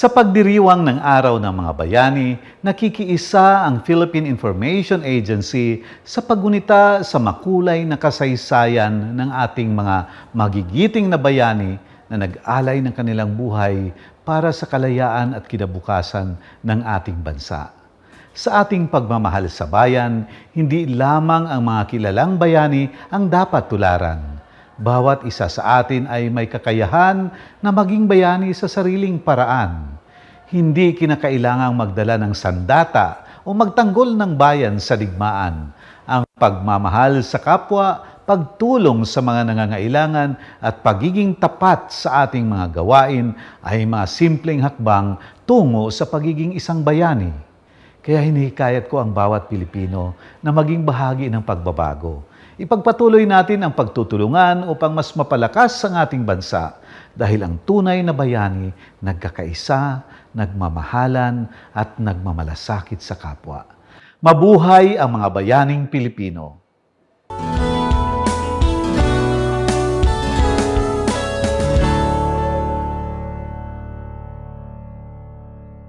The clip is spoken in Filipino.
Sa pagdiriwang ng Araw ng Mga Bayani, nakikiisa ang Philippine Information Agency sa paggunita sa makulay na kasaysayan ng ating mga magigiting na bayani na nag-alay ng kanilang buhay para sa kalayaan at kinabukasan ng ating bansa. Sa ating pagmamahal sa bayan, hindi lamang ang mga kilalang bayani ang dapat tularan. Bawat isa sa atin ay may kakayahan na maging bayani sa sariling paraan. Hindi kinakailangang magdala ng sandata o magtanggol ng bayan sa digmaan. Ang pagmamahal sa kapwa, pagtulong sa mga nangangailangan at pagiging tapat sa ating mga gawain ay mga simpleng hakbang tungo sa pagiging isang bayani. Kaya hinihikayat ko ang bawat Pilipino na maging bahagi ng pagbabago. Ipagpatuloy natin ang pagtutulungan upang mas mapalakas ang ating bansa dahil ang tunay na bayani nagkakaisa, nagmamahalan at nagmamalasakit sa kapwa. Mabuhay ang mga bayaning Pilipino!